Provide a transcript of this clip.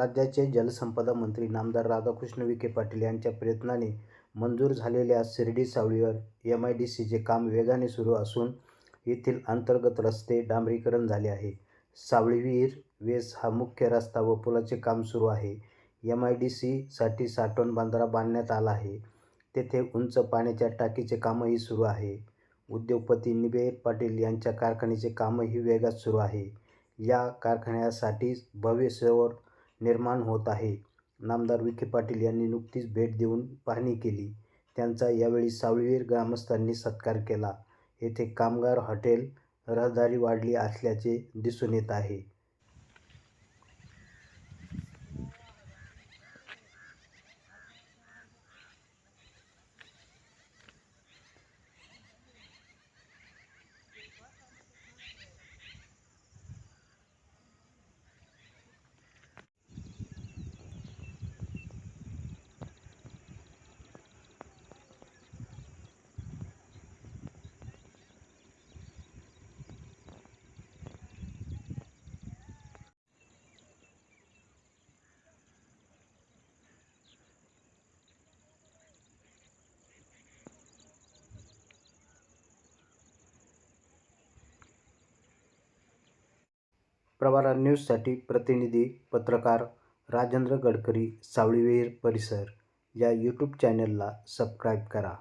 राज्याचे जलसंपदा मंत्री नामदार राधाकृष्ण विखे पाटील यांच्या प्रयत्नाने मंजूर झालेल्या शिर्डी सावळीवर एम आय डी सीचे काम वेगाने सुरू असून येथील अंतर्गत रस्ते डांबरीकरण झाले आहे. सावळीवीर वेस हा मुख्य रस्ता व पुलाचे काम सुरू आहे. एम आय डी सीसाठी साठवण बांधारा बांधण्यात आला आहे. तेथे उंच पाण्याच्या टाकीचे कामही सुरू आहे. उद्योगपती निबे पाटील यांच्या कारखान्याचे कामही वेगात सुरू आहे. या कारखान्यासाठी भव्य सरोवर निर्माण होत आहे. नामदार विखे पाटील यांनी नुकतीच भेट देऊन पाहणी केली. त्यांचा यावेळी सावळीवीर ग्रामस्थांनी सत्कार केला. येथे कामगार, हॉटेल, रहदारी वाढली असल्याचे दिसून येत आहे. प्रवारा न्यूजसाठी प्रतिनिधी पत्रकार राजेंद्र गडकरी सावळीवेर परिसर या यूट्यूब चॅनलला सबस्क्राईब करा.